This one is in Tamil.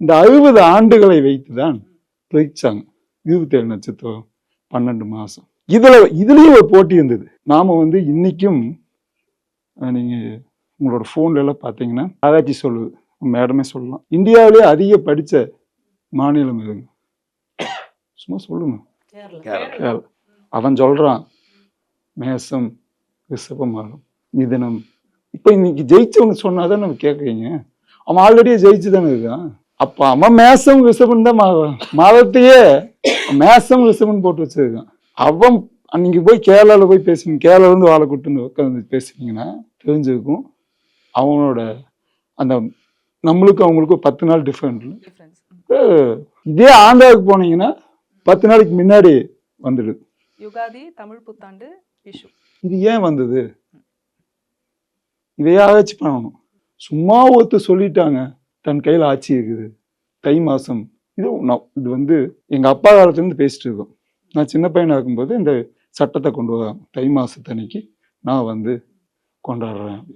இந்த அறுபது ஆண்டுகளை வைத்துதான் பிரிச்சாங்க இருபத்தேழு நட்சத்திரம் பன்னெண்டு மாசம். இதுல இதுலயும் ஒரு போட்டி இருந்தது. நாம வந்து இன்னைக்கும் அஹ், நீங்க உங்களோட போன்ல எல்லாம் பாத்தீங்கன்னா ஆராய்ச்சி சொல்லுது மேடமே சொல்லலாம். இந்தியாவிலேயே அதிக படிச்ச மாநிலம் எதுங்க? சும்மா சொல்லுங்க. கேரளா. அவன் சொல்றான் மேசம் ரிஷபமாகும் மிதனம். இப்ப இன்னைக்கு ஜெயிச்சவங்க சொன்னாதான் நம்ம கேட்குறீங்க அவன் ஆல்ரெடியே ஜெயிச்சு தானே இருக்கான். அப்ப அவன் மேசம் ரிஷபம் தான் மாதத்தையே மேசம் ரிஷபம் போட்டு வச்சிருக்கான். அவன் நீங்க போய் கேரளால போய் பேசுங்க கேரளால இருந்து வாழை கூட்டு உட்காந்து பேசுனீங்கன்னா தெரிஞ்சிருக்கும். அவனோட அந்த நம்மளுக்கும் அவங்களுக்கும் பத்து நாள் டிஃப்ரெண்ட் டிஃபரன்ஸ் இதே ஆந்திராவுக்கு போனீங்கன்னா பத்து நாளைக்கு முன்னாடி வந்துடுது. யுகாதி தமிழ் புத்தாண்டு விஷு இது ஏன் வந்தது? இதையாச்சும் பண்ணணும். சும்மா ஒருத்தர் சொல்லிட்டாங்க. தன் கையில் ஆட்சி இருக்குது. தை மாதம் இது நான் இது வந்து எங்கள் அப்பா காலத்துலேருந்து பேசிட்டு இருக்கோம். நான் சின்ன பையனாக இருக்கும்போது இந்த சட்டத்தை கொண்டு வராங்க தை மாதத்தன்னைக்கு நான் வந்து கொண்டாடுறேன்.